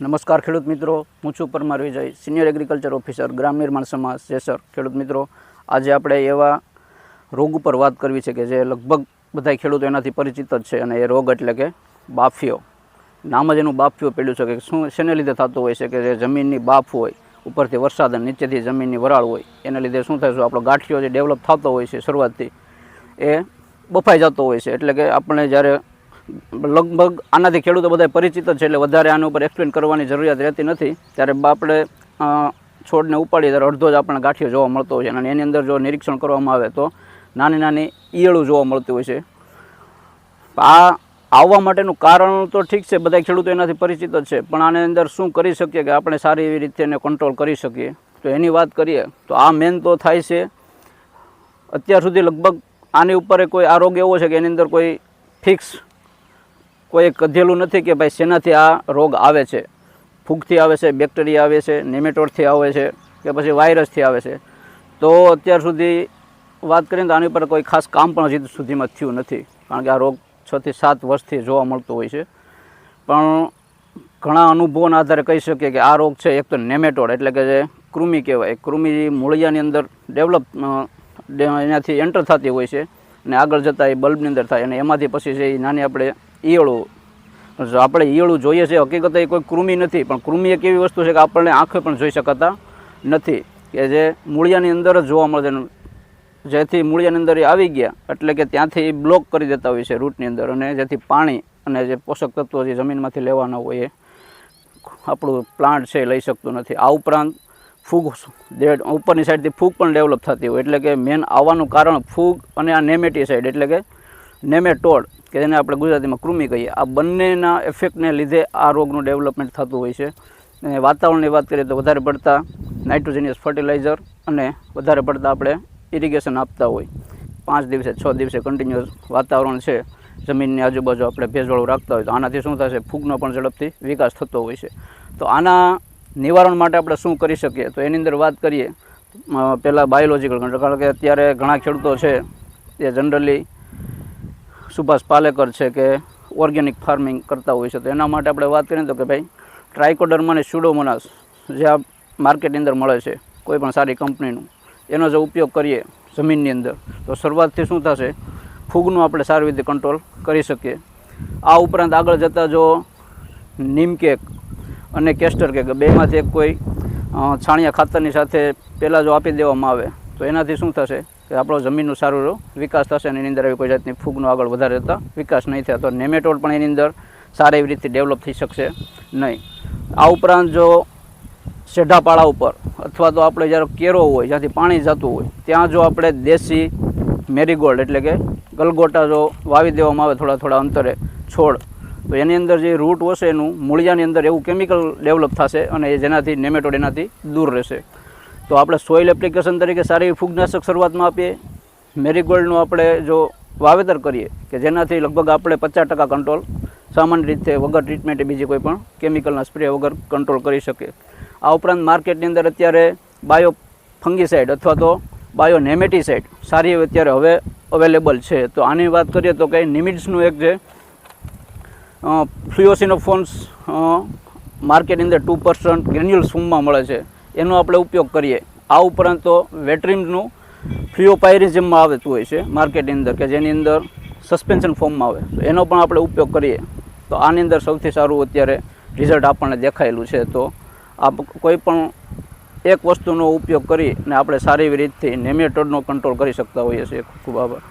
નમસ્કાર ખેડૂત મિત્રો. હું છું Parmar Vijay senior agriculture officer Gram Nirman Samaj. સેસર ખેડૂત મિત્રો, આજે આપણે એવા રોગ ઉપર વાત કરવી છે કે જે લગભગ બધા ખેડૂતો એનાથી પરિચિત જ છે અને એ રોગ એટલે કે બાફિયો. નામ જ એનું બાફિયો પડ્યું છે કે શું શેને લીધે થતું હોય છે કે જે જમીનની બાફ હોય, ઉપરથી વરસાદ અને નીચેથી જમીનની વરાળ હોય, એના લીધે શું થાય છે, આપણો ગાંઠિયો જે ડેવલપ થતો હોય છે શરૂઆતથી, એ બફાઈ જતો હોય છે. એટલે કે આપણે જ્યારે લગભગ આનાથી ખેડૂતો બધા પરિચિત છે એટલે વધારે આના ઉપર એક્સપ્લેન કરવાની જરૂરિયાત રહેતી નથી. ત્યારે આપણે છોડને ઉપાડીએ ત્યારે અડધો જ આપણને ગાંઠિયો જોવા મળતો હોય છે. અને એની અંદર જો નિરીક્ષણ કરવામાં આવે તો નાની નાની ઈયળું જોવા મળતું હોય છે. આ આવવા માટેનું કારણ તો ઠીક છે બધા ખેડૂતો એનાથી પરિચિત જ છે. પણ આની અંદર શું કરી શકીએ કે આપણે સારી એવી રીતે એને કંટ્રોલ કરી શકીએ. તો એની વાત કરીએ, તો આ મેન તો થાય છે, અત્યાર સુધી લગભગ આની ઉપર કોઈ આરોગ્ય એવો છે કે એની અંદર કોઈ ફિક્સ કોઈ કધેલું નથી કે ભાઈ શેનાથી આ રોગ આવે છે. ફૂગથી આવે છે, બેક્ટેરિયા આવે છે, નેમેટોડથી આવે છે કે પછી વાયરસથી આવે છે. તો અત્યાર સુધી વાત કરીએ તો આની ઉપર કોઈ ખાસ કામ પણ હજી સુધીમાં થયું નથી. કારણ કે આ રોગ છથી સાત વર્ષથી જોવા મળતો હોય છે. પણ ઘણા અનુભવોના આધારે કહી શકીએ કે આ રોગ છે એક તો નેમેટોડ એટલે કે જે કૃમિ કહેવાય. કૃમિ મૂળિયાની અંદર ડેવલપ એનાથી એન્ટર થતી હોય છે અને આગળ જતાં એ બલ્બની અંદર થાય અને એમાંથી પછી જે નાની આપણે ઈયળું. આપણે ઈયળું જોઈએ છે, હકીકત એ કોઈ કૃમિ નથી, પણ કૃમિ એક એવી વસ્તુ છે કે આપણને આંખે પણ જોઈ શકાતા નથી. કે જે મૂળિયાની અંદર જ જોવા મળે છે. જેથી મૂળિયાની અંદર એ આવી ગયા, એટલે કે ત્યાંથી એ બ્લોક કરી દેતા હોય છે રૂટની અંદર, અને જેથી પાણી અને જે પોષક તત્વો જે જમીનમાંથી લેવાના હોય એ આપણું પ્લાન્ટ છે એ લઈ શકતું નથી. આ ઉપરાંત ફૂગ દેડ ઉપરની સાઈડથી ફૂગ પણ ડેવલપ થતી હોય, એટલે કે મેન આવવાનું કારણ ફૂગ અને આ નેમેટી સાઈડ, એટલે કે નેમેટોડ, કે જેને આપણે ગુજરાતીમાં કૃમિ કહીએ, આ બંનેના ઇફેક્ટને લીધે આ રોગનું ડેવલપમેન્ટ થતું હોય છે. અને વાતાવરણની વાત કરીએ તો વધારે પડતા નાઇટ્રોજનિયસ ફર્ટિલાઇઝર અને વધારે પડતા આપણે ઇરિગેશન આપતા હોય. પાંચ દિવસે, છ દિવસે કન્ટિન્યુઅસ વાતાવરણ છે. જમીનની આજુબાજુ આપણે ભેજવાળું રાખતા હોય તો આનાથી શું થશે? ફૂગનો પણ ઝડપથી વિકાસ થતો હોય છે. તો આના નિવારણ માટે આપણે શું કરી શકીએ? તો એની અંદર વાત કરીએ. પહેલાં બાયોલોજીકલ કારણ કે અત્યારે ઘણા ખેડૂતો છે, એ જનરલી સુભાષ પાલેકર છે કે ઓર્ગેનિક ફાર્મિંગ કરતા હોય છે. તો એના માટે આપણે વાત કરીએ તો કે ભાઈ ટ્રાઇકોડર્મા અને સ્યુડોમોનાસ જે આ માર્કેટની અંદર મળે છે, કોઈ પણ સારી કંપનીનું, એનો જો ઉપયોગ કરીએ જમીનની અંદર. તો શરૂઆતથી શું થશે? ફૂગનું આપણે સારી રીતે કંટ્રોલ કરી શકીએ. આ ઉપરાંત આગળ જતાં જો નીમ કેક અને કેસ્ટર કેક, બેમાંથી એક કોઈ છાણિયા ખાતરની સાથે પહેલાં જો આપી દેવામાં આવે, તો એનાથી શું થશે? કે આપણો જમીનનો સારું વિકાસ થશે અને એની અંદર આવી કોઈ જાતની ફૂગનો આગળ વધારે જતા વિકાસ નહીં થાય. તો નેમેટોડ પણ એની અંદર સારી એવી રીતે ડેવલપ થઈ શકશે નહીં. આ ઉપરાંત જો સેઢાપાળા ઉપર અથવા તો આપણે જ્યારે કેરો હોય, જ્યાંથી પાણી જતું હોય, ત્યાં જો આપણે દેશી મેરીગોલ્ડ એટલે કે ગલગોટા જો વાવી દેવામાં આવે થોડા થોડા અંતરે છોડ, તો એની અંદર જે રૂટ હશે એનું મૂળિયાની અંદર એવું કેમિકલ ડેવલપ થશે અને જેનાથી નેમેટોડ એનાથી દૂર રહેશે. તો આપણે સોઇલ એપ્લિકેશન તરીકે સારી ફૂગનાશક શરૂઆતમાં આપીએ. મેરીગોલ્ડનું આપણે જો વાવેતર કરીએ, કે જેનાથી લગભગ આપણે પચાસ ટકા કંટ્રોલ સામાન્ય રીતે વગર ટ્રીટમેન્ટ બીજી કોઈ પણ કેમિકલના સ્પ્રે વગર કંટ્રોલ કરી શકીએ. આ ઉપરાંત માર્કેટની અંદર અત્યારે બાયો ફંગીસાઇડ અથવા તો બાયો નેમેટીસાઇડ સારી એવી અત્યારે હવે અવેલેબલ છે. તો આની વાત કરીએ તો કે નિમિટ્સનું એક જે ફ્લુઓસિનોફોન્સ માર્કેટની અંદર ટુ પર્સન્ટ ગ્રેન્યુલ ફોર્મમાં મળે છે. એનો આપણે ઉપયોગ કરીએ. આ ઉપરાંત તો વેટરીમનું ફ્રીઓપાયરિઝમમાં આવતું હોય છે, માર્કેટની અંદર કે જેની અંદર સસ્પેન્શન ફોર્મમાં આવે. તો એનો પણ આપણે ઉપયોગ કરીએ. તો આની અંદર સૌથી સારું અત્યારે રિઝલ્ટ આપણને દેખાયેલું છે. તો આપ કોઈ પણ એક વસ્તુનો ઉપયોગ કરીને આપણે સારી એવી રીતથી નેમેટોડનો કંટ્રોલ કરી શકતા હોઈએ છીએ. ખૂબ આભાર.